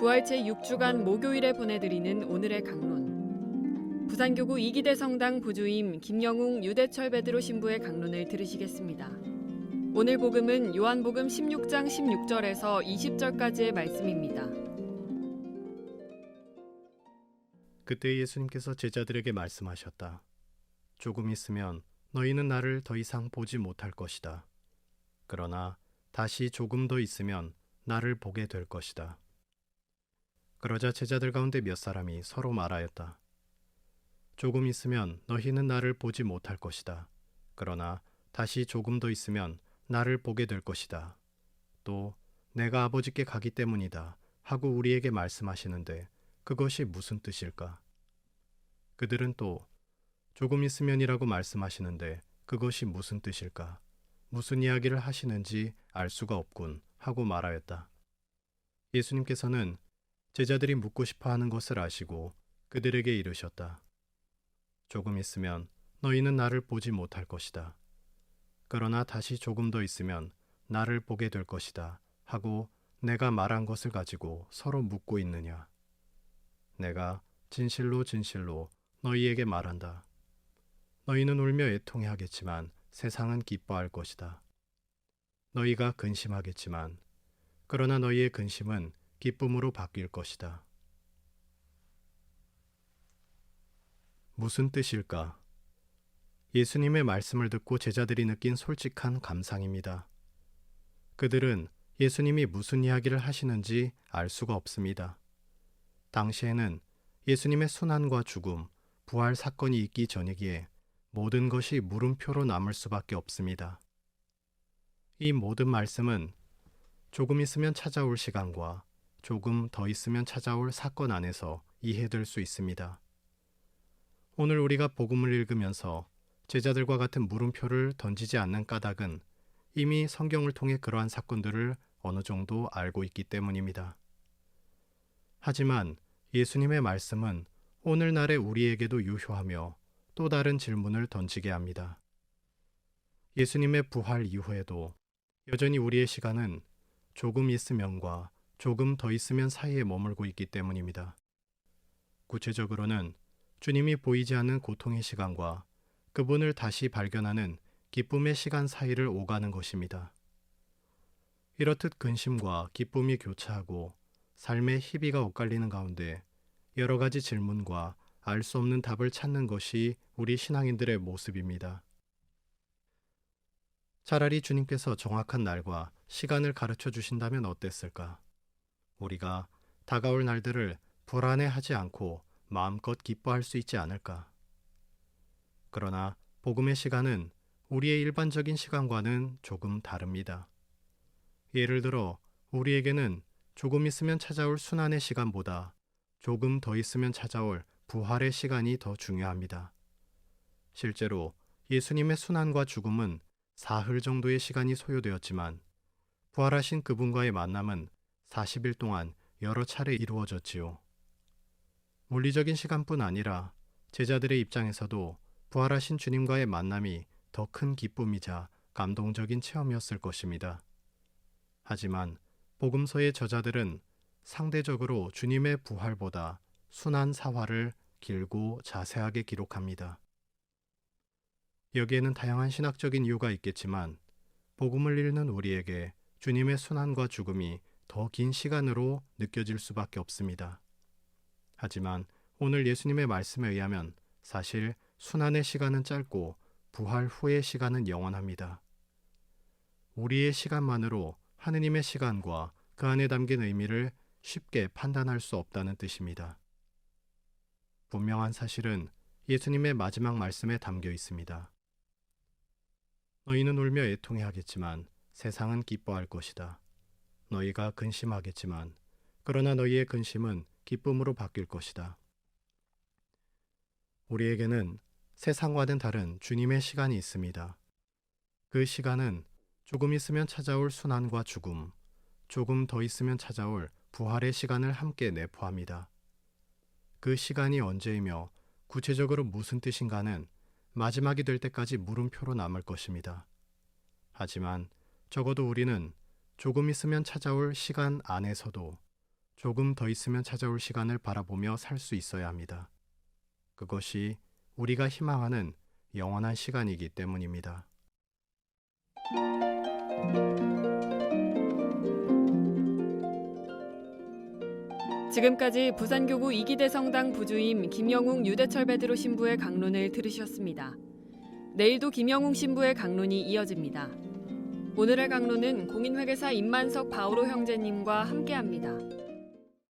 부활체 6주간 목요일에 보내드리는 오늘의 강론. 부산교구 이기대 성당 부주임 김영웅 유대철 베드로 신부의 강론을 들으시겠습니다. 오늘 복음은 요한복음 16장 16절에서 20절까지의 말씀입니다. 그때 예수님께서 제자들에게 말씀하셨다. 조금 있으면 너희는 나를 더 이상 보지 못할 것이다. 그러나 다시 조금 더 있으면 나를 보게 될 것이다. 그러자 제자들 가운데 몇 사람이 서로 말하였다. 조금 있으면 너희는 나를 보지 못할 것이다. 그러나 다시 조금 더 있으면 나를 보게 될 것이다. 또 내가 아버지께 가기 때문이다 하고 우리에게 말씀하시는데 그것이 무슨 뜻일까? 그들은 또 조금 있으면이라고 말씀하시는데 그것이 무슨 뜻일까? 무슨 이야기를 하시는지 알 수가 없군 하고 말하였다. 예수님께서는 제자들이 묻고 싶어 하는 것을 아시고 그들에게 이르셨다. 조금 있으면 너희는 나를 보지 못할 것이다. 그러나 다시 조금 더 있으면 나를 보게 될 것이다. 하고 내가 말한 것을 가지고 서로 묻고 있느냐? 내가 진실로 진실로 너희에게 말한다. 너희는 울며 애통해 하겠지만 세상은 기뻐할 것이다. 너희가 근심하겠지만 그러나 너희의 근심은 기쁨으로 바뀔 것이다. 무슨 뜻일까? 예수님의 말씀을 듣고 제자들이 느낀 솔직한 감상입니다. 그들은 예수님이 무슨 이야기를 하시는지 알 수가 없습니다. 당시에는 예수님의 순환과 죽음, 부활 사건이 있기 전이기에 모든 것이 물음표로 남을 수밖에 없습니다. 이 모든 말씀은 조금 있으면 찾아올 시간과 조금 더 있으면 찾아올 사건 안에서 이해될 수 있습니다. 오늘 우리가 복음을 읽으면서 제자들과 같은 물음표를 던지지 않는 까닭은 이미 성경을 통해 그러한 사건들을 어느 정도 알고 있기 때문입니다. 하지만 예수님의 말씀은 오늘날의 우리에게도 유효하며 또 다른 질문을 던지게 합니다. 예수님의 부활 이후에도 여전히 우리의 시간은 조금 있으면과 조금 더 있으면 사이에 머물고 있기 때문입니다. 구체적으로는 주님이 보이지 않는 고통의 시간과 그분을 다시 발견하는 기쁨의 시간 사이를 오가는 것입니다. 이렇듯 근심과 기쁨이 교차하고 삶의 희비가 엇갈리는 가운데 여러 가지 질문과 알 수 없는 답을 찾는 것이 우리 신앙인들의 모습입니다. 차라리 주님께서 정확한 날과 시간을 가르쳐 주신다면 어땠을까? 우리가 다가올 날들을 불안해하지 않고 마음껏 기뻐할 수 있지 않을까? 그러나 복음의 시간은 우리의 일반적인 시간과는 조금 다릅니다. 예를 들어 우리에게는 조금 있으면 찾아올 순환의 시간보다 조금 더 있으면 찾아올 부활의 시간이 더 중요합니다. 실제로 예수님의 순환과 죽음은 사흘 정도의 시간이 소요되었지만 부활하신 그분과의 만남은 40일 동안 여러 차례 이루어졌지요. 물리적인 시간뿐 아니라 제자들의 입장에서도 부활하신 주님과의 만남이 더 큰 기쁨이자 감동적인 체험이었을 것입니다. 하지만 복음서의 저자들은 상대적으로 주님의 부활보다 순한 사화를 길고 자세하게 기록합니다. 여기에는 다양한 신학적인 이유가 있겠지만 복음을 읽는 우리에게 주님의 순환과 죽음이 더 긴 시간으로 느껴질 수밖에 없습니다. 하지만 오늘 예수님의 말씀에 의하면 사실 순환의 시간은 짧고 부활 후의 시간은 영원합니다. 우리의 시간만으로 하느님의 시간과 그 안에 담긴 의미를 쉽게 판단할 수 없다는 뜻입니다. 분명한 사실은 예수님의 마지막 말씀에 담겨 있습니다. 너희는 울며 애통해 하겠지만 세상은 기뻐할 것이다. 너희가 근심하겠지만 그러나 너희의 근심은 기쁨으로 바뀔 것이다. 우리에게는 세상과는 다른 주님의 시간이 있습니다. 그 시간은 조금 있으면 찾아올 순환과 죽음, 조금 더 있으면 찾아올 부활의 시간을 함께 내포합니다. 그 시간이 언제이며 구체적으로 무슨 뜻인가는 마지막이 될 때까지 물음표로 남을 것입니다. 하지만 적어도 우리는 조금 있으면 찾아올 시간 안에서도 조금 더 있으면 찾아올 시간을 바라보며 살 수 있어야 합니다. 그것이 우리가 희망하는 영원한 시간이기 때문입니다. 지금까지 부산교구 이기대 성당 부주임 김영웅 유대철 베드로 신부의 강론을 들으셨습니다. 내일도 김영웅 신부의 강론이 이어집니다. 오늘의 강론은 공인회계사 임만석 바오로 형제님과 함께합니다.